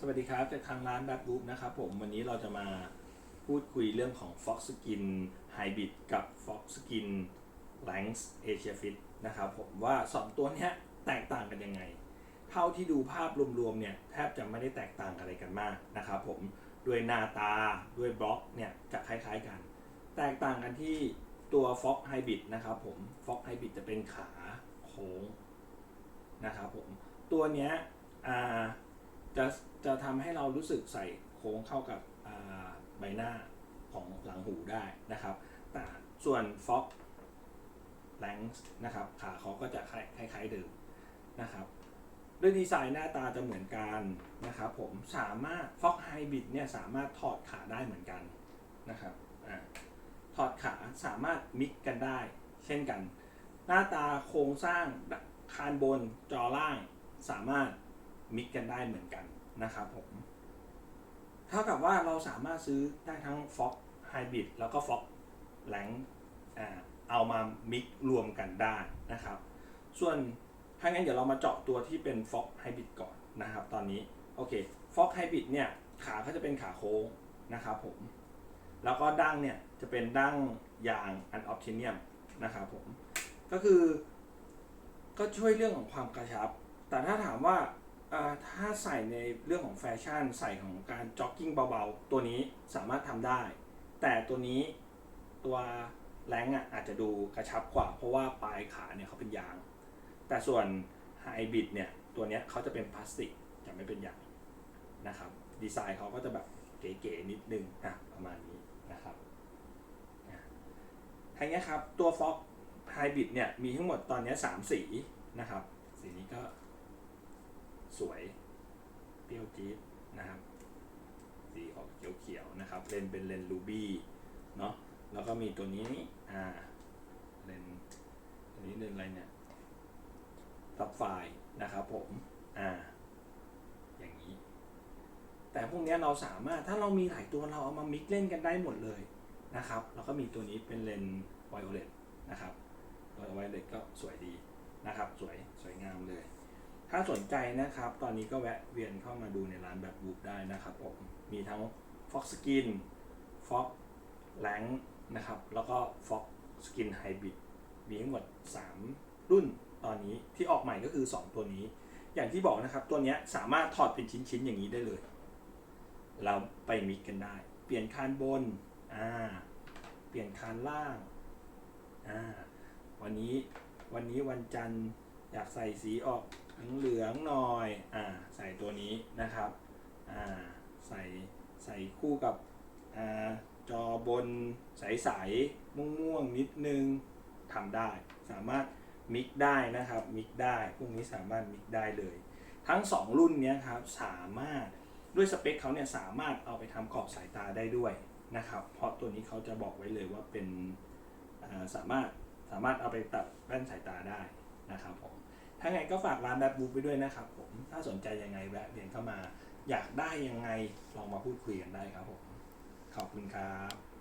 สวัสดีครับ จากทางร้านแบบบุ๊นะครับผมวันนี้เราจะมาพูดคุยเรื่องของ Fox Skin Hybrid กับ Fox Skin Lens Asia Fit นะครับผมว่า 2 ตัวนี้แตกต่างกันยังไง เท่าที่ดูภาพรวมๆเนี่ยแทบจะไม่ได้แตกต่างอะไรกันมากนะครับผมด้วยหน้าตาด้วยบล็อกเนี่ยจะคล้ายๆกัน แตกต่างกันที่ตัว Fox Hybrid นะครับผม Fox Hybrid จะเป็นขาโค้งนะครับผมตัวเนี้ยอ่า จะจะทำให้เรารู้สึกใส่โค้งเข้ากับใบหน้าของหลังหูได้นะครับ แต่ส่วน Fox l a n g นะครับขาเขาก็จะคล้ายๆเดิมนะครับด้วยดีไซน์หน้าตาจะเหมือนกันนะครับผมสามารถ Fox Hybrid เนี่ยสามารถถอดขาได้เหมือนกันนะครับอถอดขาสามารถมิกกันได้ เช่นกัน หน้าตาโครงสร้างคานบนจอล่างสามารถมิกกันได้เหมือนกัน นะครับผม เท่ากับว่าเราสามารถซื้อได้ทั้ง Fox Hybrid แล้วก็ Fox l a n g อ่าเอามามิกรวมกันได้นะครับ ส่วนถ้างั้นเดี๋ยวเรามาเจาะตัวที่เป็น Fox Hybrid ก่อนนะครับ ตอนนี้โอเค Fox Hybrid เนี่ยขาเขาจะเป็นขาโค้งนะครับผม แล้วก็ดั้งเนี่ยจะเป็นดั้งยางอันออฟทิเนียมนะครับผม ก็คือก็ช่วยเรื่องของความกระชับ แต่ถ้าถามว่า ถ้าใส่ในเรื่องของแฟชั่นใส่ของการจ็อกกิ้งเบาๆ ตัวนี้สามารถทำได้ แต่ตัวนี้ตัวแรงอะอาจจะดูกระชับกว่า เพราะว่าปลายขาเนี่ยเขาเป็นยาง แต่ส่วนไฮบริดเนี่ยตัวเนี้ยเขาจะเป็นพลาสติกจะไม่เป็นยางนะครับดีไซน์เขาก็จะแบบเก๋ๆนิดนึงอะประมาณนี้นะครับอะทางนี้ครับตัว Fox ไฮบริดเนี่ยมีทั้งหมดตอนนี้3สีนะครับสีนี้ก็ สวย เปรี้ยวจี๊ดนะครับ สีออกเขียวๆนะครับ เลนเป็นเลนรูบี้เนาะ แล้วก็มีตัวนี้อ่า เลนตัวนี้เลนอะไรเนี่ยซับไฟนะครับผม อ่า อย่างนี้ แต่พวกนี้เราสามารถ ถ้าเรามีหลายตัวเราเอามามิกเล่นกันได้หมดเลยนะครับ แล้วก็มีตัวนี้เป็นเลนไวโอเลตนะครับตัวไวเล็กก็สวยดีนะครับ สวย สวยงามเลย ถ้าสนใจนะครับ ตอนนี้ก็แวะเวียนเข้ามาดูในร้านแบบบุ๊กได้นะครับผมมีทั้ง Fox Skin Fox l a n g นะครับ แล้วก็ Fox Skin Hybrid มีทั้งหมด 3 รุ่นตอนนี้ที่ออกใหม่ก็คือ 2 ตัวนี้ อย่างที่บอกนะครับ ตัวนี้สามารถถอดเป็นชิ้นๆ อย่างนี้ได้เลย เราไปมิกกันได้ เปลี่ยนคานบนอ่าเปลี่ยนคานล่างอ่าวันนี้วันนี้วันจันทร์อยากใส่สีออก เหลืองหน่อยอ่าใส่ตัวนี้นะครับอ่าใส่ใส่คู่กับอ่าจอบนใสๆม่วงๆนิดนึงทำได้ สามารถมิกได้นะครับมิกได้พวกนี้สามารถมิกได้เลย ทั้ง 2 รุ่นนี้ครับสามารถด้วยสเปคเขาเนี่ยสามารถเอาไปทำขอบสายตาได้ด้วยนะครับ เพราะตัวนี้เขาจะบอกไว้เลยว่าเป็นอ่าสามารถสามารถเอาไปตัดแว่นสายตาได้นะครับผม ถ้าไงก็ฝากร้านแบบบูไปด้วยนะครับผมถ้าสนใจยังไงแวะเวียนเข้ามา อยากได้ยังไงลองมาพูดคุยกันได้ครับผมขอบคุณครับ